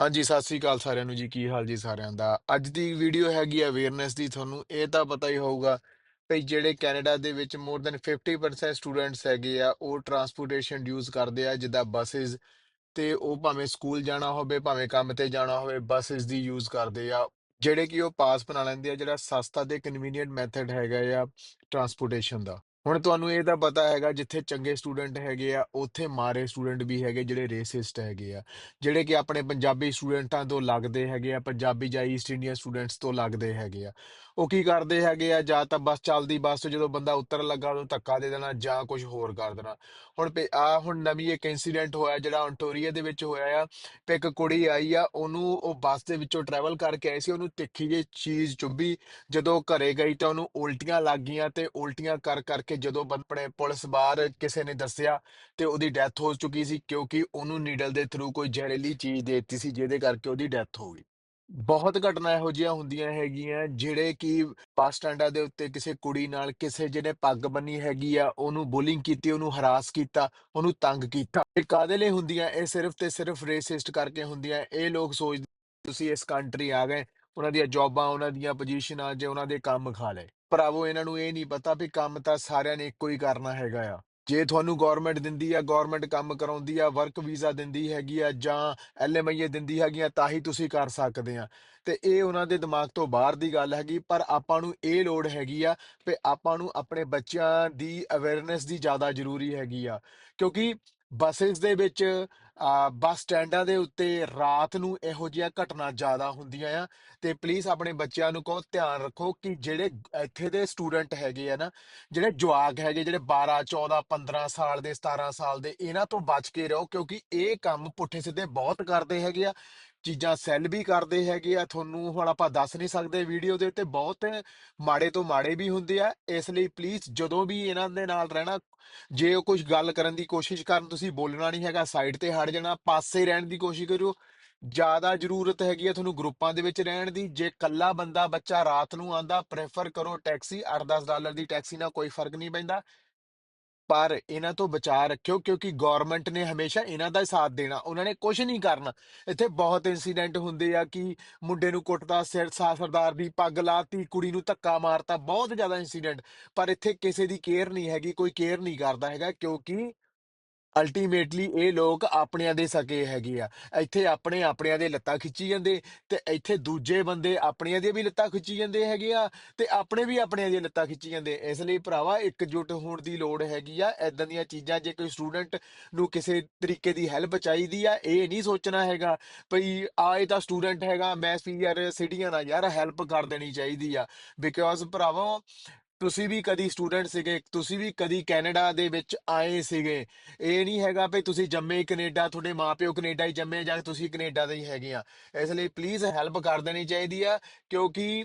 ਹਾਂਜੀ, ਸਤਿ ਸ੍ਰੀ ਅਕਾਲ ਸਾਰਿਆਂ ਨੂੰ ਜੀ। ਕੀ ਹਾਲ ਜੀ ਸਾਰਿਆਂ ਦਾ? ਅੱਜ ਦੀ ਵੀਡੀਓ ਹੈਗੀ ਅਵੇਅਰਨੈਸ ਦੀ ਤੁਹਾਨੂੰ। ਇਹ ਤਾਂ ਪਤਾ ਹੀ ਹੋਊਗਾ ਭਈ ਜਿਹੜੇ ਕੈਨੇਡਾ ਦੇ ਵਿੱਚ ਮੋਰ ਦੈਨ 50% ਸਟੂਡੈਂਟਸ ਹੈਗੇ ਆ, ਉਹ ਟਰਾਂਸਪੋਰਟੇਸ਼ਨ ਯੂਜ਼ ਕਰਦੇ ਆ, ਜਿੱਦਾਂ ਬੱਸਸ ਤੇ ਉਹ ਭਾਵੇਂ ਸਕੂਲ ਜਾਣਾ ਹੋਵੇ, ਭਾਵੇਂ ਕੰਮ ਤੇ ਜਾਣਾ ਹੋਵੇ ਬੱਸਸ ਦੀ ਯੂਜ਼ ਕਰਦੇ ਆ। ਜਿਹੜੇ ਕਿ ਉਹ ਪਾਸ ਬਣਾ ਲੈਂਦੇ ਆ, ਜਿਹੜਾ ਸਸਤਾ ਤੇ ਕਨਵੀਨੀਅੰਟ ਮੈਥਡ ਹੈਗਾ ਆ ਟਰਾਂਸਪੋਰਟੇਸ਼ਨ ਦਾ। ਹੁਣ ਤੁਹਾਨੂੰ ਇਹ ਤਾਂ ਪਤਾ ਹੈਗਾ, ਜਿੱਥੇ ਚੰਗੇ ਸਟੂਡੈਂਟ ਹੈਗੇ ਆ, ਉੱਥੇ ਮਾਰੇ ਸਟੂਡੈਂਟ ਵੀ ਹੈਗੇ ਜਿਹੜੇ ਰੇਸਿਸਟ ਹੈਗੇ ਆ। ਜਿਹੜੇ ਕਿ ਆਪਣੇ ਪੰਜਾਬੀ ਸਟੂਡੈਂਟਾਂ ਤੋਂ ਲੱਗਦੇ ਹੈਗੇ ਆ, ਪੰਜਾਬੀ ਜਾਂ ਈਸਟ ਇੰਡੀਅਨ ਸਟੂਡੈਂਟਸ ਤੋਂ ਲੱਗਦੇ ਹੈਗੇ ਆ। ਉਹ ਕੀ ਕਰਦੇ ਹੈਗੇ ਆ, ਜਾਂ ਤਾਂ ਬੱਸ ਚੱਲਦੀ ਬੱਸ 'ਚ ਜਦੋਂ ਬੰਦਾ ਉਤਰਨ ਲੱਗਾ, ਉਹਨੂੰ ਧੱਕਾ ਦੇ ਦੇਣਾ ਜਾਂ ਕੁਝ ਹੋਰ ਕਰ ਦੇਣਾ। ਹੁਣ ਆ ਹੁਣ ਨਵੀਂ ਇੱਕ ਇਨਸੀਡੈਂਟ ਹੋਇਆ, ਜਿਹੜਾ ਓਨਟੋਰੀਆ ਦੇ ਵਿੱਚ ਹੋਇਆ ਆ। ਤੇ ਇੱਕ ਕੁੜੀ ਆਈ ਆ, ਉਹਨੂੰ ਉਹ ਬੱਸ ਦੇ ਵਿੱਚੋਂ ਟਰੈਵਲ ਕਰਕੇ ਆਈ ਸੀ, ਉਹਨੂੰ ਤਿੱਖੀ ਜਿਹੀ ਚੀਜ਼ ਚੁੱਭੀ। ਜਦੋਂ ਘਰੇ ਗਈ ਤਾਂ ਉਹਨੂੰ ਉਲਟੀਆਂ ਲੱਗ ਗਈਆਂ ਤੇ ਉਲਟੀਆਂ ਕਰ ਕਰ ਕਰਕੇ ਜਦੋਂ ਆਪਣੇ ਪੁਲਿਸ ਬਾਹਰ ਕਿਸੇ ਨੇ ਦੱਸਿਆ ਤੇ ਉਹਦੀ ਡੈਥ ਹੋ ਚੁੱਕੀ ਸੀ ਕਿਉਂਕਿ ਉਹਨੂੰ ਨੀਡਲ ਦੇ ਥਰੂ ਕੋਈ ਜ਼ਹਿਰੀਲੀ ਚੀਜ਼ ਦੇ ਦਿੱਤੀ ਸੀ ਜਿਹਦੇ ਕਰਕੇ ਉਹਦੀ ਡੈਥ ਹੋ ਗਈ। ਬਹੁਤ ਘਟਨਾ ਇਹੋ ਜਿਹੀਆਂ ਹੁੰਦੀਆਂ ਹੈਗੀਆਂ ਜਿਹੜੇ ਕਿ ਬੱਸ ਸਟੈਂਡਾਂ ਦੇ ਉੱਤੇ ਕਿਸੇ ਕੁੜੀ ਨਾਲ ਕਿਸੇ ਜਿਹਨੇ ਪੱਗ ਬੰਨੀ ਹੈਗੀ ਆ, ਉਹਨੂੰ ਬੁਲਿੰਗ ਕੀਤੀ, ਉਹਨੂੰ ਹਰਾਸ ਕੀਤਾ, ਉਹਨੂੰ ਤੰਗ ਕੀਤਾ। ਇਹ ਕਾਦੇ ਲਈ ਹੁੰਦੀਆਂ? ਇਹ ਸਿਰਫ ਤੇ ਸਿਰਫ ਰੇਸਿਸਟ ਕਰਕੇ ਹੁੰਦੀਆਂ। ਇਹ ਲੋਕ ਸੋਚਦੇ ਤੁਸੀਂ ਇਸ ਕੰਟਰੀ ਆ ਗਏ। ਉਹਨਾਂ ਦੀਆਂ ਜੌਬਾਂ, ਉਹਨਾਂ ਦੀਆਂ ਪੋਜੀਸ਼ਨਾਂ ਜੇ ਉਹਨਾਂ ਦੇ ਕੰਮ ਖਾ ਲਏ। ਭਰਾਵੋ, ਇਹਨਾਂ ਨੂੰ ਇਹ ਨਹੀਂ ਪਤਾ ਵੀ ਕੰਮ ਤਾਂ ਸਾਰਿਆਂ ਨੇ ਇੱਕੋ ਹੀ ਕਰਨਾ ਹੈਗਾ ਆ। ਜੇ ਤੁਹਾਨੂੰ ਗਵਰਨਮੈਂਟ ਦਿੰਦੀ ਆ ਗਵਰਨਮੈਂਟ ਕੰਮ ਕਰਾਉਂਦੀ ਆ ਵਰਕ ਵੀਜ਼ਾ ਦਿੰਦੀ ਹੈਗੀ ਆ ਜਾਂ ਐਲਐਮਆਈਏ ਦਿੰਦੀ ਹੈਗੀ ਆ, ਤਾਂ ਹੀ ਤੁਸੀਂ ਕਰ ਸਕਦੇ ਆ। ਤੇ ਇਹ ਉਹਨਾਂ ਦੇ ਦਿਮਾਗ ਤੋਂ ਬਾਹਰ ਦੀ ਗੱਲ ਹੈਗੀ, ਪਰ ਆਪਾਂ ਨੂੰ ਇਹ ਲੋੜ ਹੈਗੀ ਆ ਵੀ ਆਪਾਂ ਨੂੰ ਆਪਣੇ ਬੱਚਿਆਂ ਦੀ ਅਵੇਅਰਨੈਸ ਦੀ ਜ਼ਿਆਦਾ ਜ਼ਰੂਰੀ ਹੈਗੀ ਆ। ਕਿਉਂਕਿ ਬੱਸਸ ਦੇ ਵਿੱਚ ਬੱਸ ਸਟੈਂਡਾਂ ਦੇ ਉੱਤੇ ਰਾਤ ਨੂੰ ਇਹੋ ਜਿਹੀਆਂ ਘਟਨਾ ਜ਼ਿਆਦਾ ਹੁੰਦੀਆਂ ਆ ਤੇ ਪਲੀਜ਼ ਆਪਣੇ ਬੱਚਿਆਂ ਨੂੰ ਕਹੋ, ਧਿਆਨ ਰੱਖੋ ਕਿ ਜਿਹੜੇ ਇੱਥੇ ਦੇ ਸਟੂਡੈਂਟ ਹੈਗੇ ਆ ਨਾ, ਜਿਹੜੇ ਜਵਾਕ ਹੈਗੇ, ਜਿਹੜੇ 12 14 15 ਸਾਲ ਦੇ 17 ਸਾਲ ਦੇ, ਇਹਨਾਂ ਤੋਂ ਬਚ ਕੇ ਰਹੋ ਕਿਉਂਕਿ ਇਹ ਕੰਮ ਪੁੱਠੇ ਸਿੱਧੇ ਬਹੁਤ ਕਰਦੇ ਹੈਗੇ ਆ ਚੀਜ਼ਾਂ ਸੈੱਲ ਵੀ ਕਰਦੇ ਹੈਗੇ ਆ, ਤੁਹਾਨੂੰ ਹੁਣ ਆਪਾਂ ਦੱਸ ਨਹੀਂ ਸਕਦੇ ਵੀਡੀਓ ਦੇ ਉੱਤੇ, ਬਹੁਤ ਮਾੜੇ ਤੋਂ ਮਾੜੇ ਵੀ ਹੁੰਦੇ ਆ, ਇਸ ਲਈ ਪਲੀਜ਼ ਜਦੋਂ ਵੀ ਇਹਨਾਂ ਦੇ ਨਾਲ ਰਹਿਣਾ, ਜੇ ਉਹ ਕੁਝ ਗੱਲ ਕਰਨ ਦੀ ਕੋਸ਼ਿਸ਼ ਕਰਨ, ਤੁਸੀਂ ਬੋਲਣਾ ਨਹੀਂ ਹੈਗਾ ਸਾਈਡ ਤੇ ਹਟ ਜਾਣਾ, ਪਾਸੇ ਰਹਿਣ ਦੀ ਕੋਸ਼ਿਸ਼ ਕਰਿਓ। ਜ਼ਿਆਦਾ ਜ਼ਰੂਰਤ ਹੈਗੀ ਹੈ ਤੁਹਾਨੂੰ ਗਰੁੱਪਾਂ ਦੇ ਵਿੱਚ ਰਹਿਣ ਦੀ, ਜੇ ਕੱਲਾ ਬੰਦਾ ਬੱਚਾ ਰਾਤ ਨੂੰ ਆਂਦਾ ਪ੍ਰੇਫਰ ਕਰੋ ਟੈਕਸੀ 8-10 ਡਾਲਰ ਦੀ ਟੈਕਸੀ ਨਾਲ ਕੋਈ ਫ਼ਰਕ ਨਹੀਂ ਪੈਂਦਾ। ਪਰ ਇਹਨਾਂ ਤੋਂ ਬਚਾ ਰੱਖਿਓ, ਕਿਉਂਕਿ ਗਵਰਨਮੈਂਟ ਨੇ ਹਮੇਸ਼ਾ ਇਹਨਾਂ ਦਾ ਸਾਥ ਦੇਣਾ, ਉਹਨਾਂ ਨੇ ਕੁਝ ਨਹੀਂ ਕਰਨਾ। ਇੱਥੇ ਬਹੁਤ ਇਨਸੀਡੈਂਟ ਹੁੰਦੇ ਆ ਕਿ ਮੁੰਡੇ ਨੂੰ ਕੁੱਟਦਾ, ਸਿਰ ਸਾ ਸਰਦਾਰ ਦੀ ਪੱਗ ਲਾਤੀ, ਕੁੜੀ ਨੂੰ ਧੱਕਾ ਮਾਰਤਾ, ਬਹੁਤ ਜ਼ਿਆਦਾ ਇਨਸੀਡੈਂਟ ਪਰ ਇੱਥੇ ਕਿਸੇ ਦੀ ਕੇਅਰ ਨਹੀਂ ਹੈਗੀ, ਕੋਈ ਕੇਅਰ ਨਹੀਂ ਕਰਦਾ ਹੈਗਾ, ਕਿਉਂਕਿ ਅਲਟੀਮੇਟਲੀ ਇਹ ਲੋਕ ਆਪਣਿਆਂ ਦੇ ਸਕੇ ਹੈਗੇ ਆ। ਇੱਥੇ ਆਪਣੇ ਆਪਣਿਆਂ ਦੇ ਲੱਤਾਂ ਖਿੱਚੀ ਜਾਂਦੇ ਤੇ ਇੱਥੇ ਦੂਜੇ ਬੰਦੇ ਆਪਣਿਆਂ ਦੇ ਵੀ ਲੱਤਾਂ ਖਿੱਚੀ ਜਾਂਦੇ ਹੈਗੇ ਆ ਤੇ ਆਪਣੇ ਵੀ ਆਪਣਿਆਂ ਦੀਆਂ ਲੱਤਾਂ ਖਿੱਚੀ ਜਾਂਦੇ। ਇਸ ਲਈ ਭਰਾਵਾ ਇਕਜੁੱਟ ਹੋਣ ਦੀ ਲੋੜ ਹੈਗੀ ਆ। ਐਦਾਂ ਦੀਆਂ ਚੀਜ਼ਾਂ ਜੇ ਕੋਈ ਸਟੂਡੈਂਟ ਨੂੰ ਕਿਸੇ ਤਰੀਕੇ ਦੀ ਹੈਲਪ ਚਾਹੀਦੀ ਆ, ਇਹ ਨਹੀਂ ਸੋਚਣਾ ਹੈਗਾ ਭਈ ਆ ਇਹ ਤਾਂ ਸਟੂਡੈਂਟ ਹੈਗਾ, ਮੈਂ ਵੀ ਯਾਰ ਸਿਟੀਆਂ ਦਾ ਯਾਰ ਹੈਲਪ ਕਰ ਦੇਣੀ ਚਾਹੀਦੀ ਆ। ਬਿਕੋਜ਼ ਭਰਾਵਾ ਤੁਸੀਂ ਵੀ ਕਦੀ ਸਟੂਡੈਂਟ ਸੀਗੇ, ਤੁਸੀਂ ਵੀ ਕਦੀ ਕੈਨੇਡਾ ਦੇ ਵਿੱਚ ਆਏ ਸੀਗੇ। ਇਹ ਨਹੀਂ ਹੈਗਾ ਵੀ ਤੁਸੀਂ ਜੰਮੇ ਕੈਨੇਡਾ, ਤੁਹਾਡੇ ਮਾਪਿਓ ਕੈਨੇਡਾ ਹੀ ਜੰਮੇ ਜਾਂ ਤੁਸੀਂ ਕੈਨੇਡਾ ਦੇ ਹੀ ਹੈਗੇ ਆ। ਇਸ ਲਈ ਪਲੀਜ਼ ਹੈਲਪ ਕਰ ਦੇਣੀ ਚਾਹੀਦੀ ਆ, ਕਿਉਂਕਿ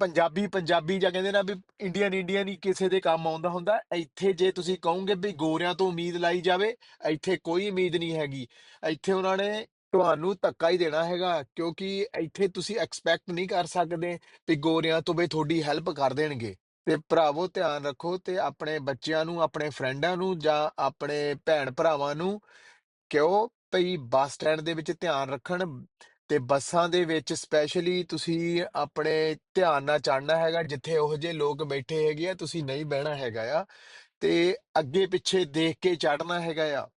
ਪੰਜਾਬੀ ਪੰਜਾਬੀ ਜਾਂ ਕਹਿੰਦੇ ਨਾ ਵੀ ਇੰਡੀਅਨ ਇੰਡੀਅਨ ਹੀ ਕਿਸੇ ਦੇ ਕੰਮ ਆਉਂਦਾ ਹੁੰਦਾ। ਇੱਥੇ ਜੇ ਤੁਸੀਂ ਕਹੋਗੇ ਵੀ ਗੋਰਿਆਂ ਤੋਂ ਉਮੀਦ ਲਾਈ ਜਾਵੇ, ਇੱਥੇ ਕੋਈ ਉਮੀਦ ਨਹੀਂ ਹੈਗੀ। ਇੱਥੇ ਉਹਨਾਂ ਨੇ ਤੁਹਾਨੂੰ ਧੱਕਾ ਹੀ ਦੇਣਾ ਹੈਗਾ, ਕਿਉਂਕਿ ਇੱਥੇ ਤੁਸੀਂ ਐਕਸਪੈਕਟ ਨਹੀਂ ਕਰ ਸਕਦੇ ਵੀ ਗੋਰਿਆਂ ਤੋਂ ਵੀ ਤੁਹਾਡੀ ਹੈਲਪ ਕਰ ਦੇਣਗੇ। ਤੇ ਭਰਾਵੋ ਧਿਆਨ ਰੱਖੋ ਤੇ ਆਪਣੇ ਬੱਚਿਆਂ ਨੂੰ, ਆਪਣੇ ਫਰੈਂਡਾਂ ਨੂੰ ਜਾਂ ਆਪਣੇ ਭੈਣ ਭਰਾਵਾਂ ਨੂੰ ਕਿਉਂ ਭਈ ਬੱਸ ਸਟੈਂਡ ਦੇ ਵਿੱਚ ਧਿਆਨ ਰੱਖਣ ਤੇ ਬੱਸਾਂ ਦੇ ਵਿੱਚ ਸਪੈਸ਼ਲੀ ਤੁਸੀਂ ਆਪਣੇ ਧਿਆਨ ਨਾਲ ਚੜਨਾ ਹੈਗਾ, ਜਿੱਥੇ ਉਹ ਜਿਹੇ ਲੋਕ ਬੈਠੇ ਹੈਗੇ ਆ, ਤੁਸੀਂ ਨਹੀਂ ਬਹਿਣਾ ਹੈਗਾ ਆ ਤੇ ਅੱਗੇ ਪਿੱਛੇ ਦੇਖ ਕੇ ਚੜਨਾ ਹੈਗਾ ਆ।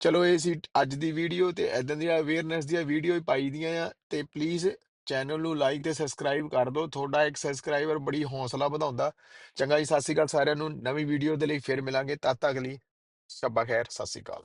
ਚਲੋ ਇਹ ਸੀ ਅੱਜ ਦੀ ਵੀਡੀਓ ਤੇ ਇਦਾਂ ਦੀਆਂ ਅਵੇਅਰਨੈਸ ਦੀਆਂ ਵੀਡੀਓ ਪਾਈ ਦੀਆਂ ਆ ਤੇ ਪਲੀਜ਼ ਚੈਨਲ ਨੂੰ ਲਾਈਕ ਤੇ ਸਬਸਕ੍ਰਾਈਬ ਕਰ ਦਿਓ। ਤੁਹਾਡਾ ਇੱਕ ਸਬਸਕ੍ਰਾਈਬਰ ਬੜੀ ਹੌਸਲਾ ਵਧਾਉਂਦਾ। ਚੰਗਾ ਜੀ, ਸਤਿ ਸ਼੍ਰੀ ਅਕਾਲ ਸਾਰਿਆਂ ਨੂੰ। ਨਵੀਂ ਵੀਡੀਓ ਦੇ ਲਈ ਫਿਰ ਮਿਲਾਂਗੇ। ਤਦ ਤੱਕ ਲਈ ਸ਼ੱਬਾ ਖੈਰ, ਸਤਿ ਸ਼੍ਰੀ ਅਕਾਲ।